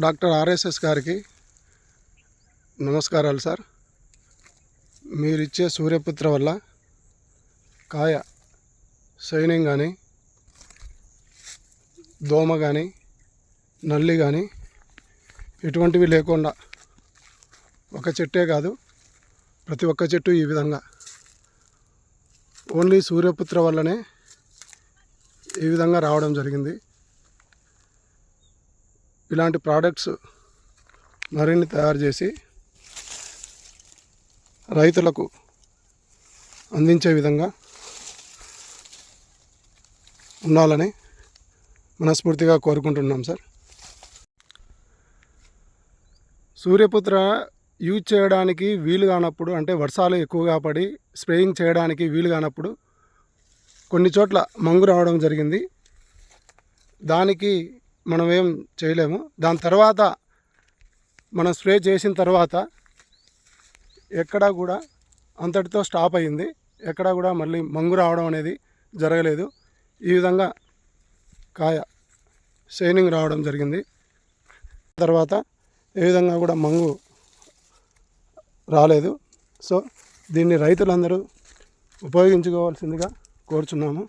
Doctor RSS గారికి నమస్కారాలు sir. మీరిచ్చే సూర్యపుత్ర వల్ల కాయ సైనింగ్ కానీ దోమ కానీ నల్లి కానీ ఎటువంటివి లేకుండా ఒక చెట్టే కాదు ప్రతి ఒక్క చెట్టు ఈ విధంగా. ఓన్లీ సూర్యపుత్ర వల్లనే ఈ విధంగా రావడం జరిగింది. ఇలాంటి ప్రోడక్ట్స్ మరిన్ని తయారు చేసి రైతులకు అందించే విధంగా ఉండాలని మనస్ఫూర్తిగా కోరుకుంటున్నాం సార్. సూర్యపుత్ర యూజ్ చేయడానికి వీలు కానప్పుడు అంటే వర్షాలు ఎక్కువగా పడి స్ప్రేయింగ్ చేయడానికి వీలు కానప్పుడు కొన్ని చోట్ల మంగు రావడం జరిగింది. దానికి మనం ఏం చేయలేము. దాని తర్వాత మనం స్ప్రే చేసిన తర్వాత ఎక్కడా కూడా అంతటితో స్టాప్ అయింది ఎక్కడా కూడా మళ్ళీ మంగు రావడం అనేది జరగలేదు. ఈ విధంగా కాయ షైనింగ్ రావడం జరిగింది. తర్వాత ఏ విధంగా కూడా మంగు రాలేదు. సో దీన్ని రైతులందరూ ఉపయోగించుకోవాల్సిందిగా కోరుచున్నాము.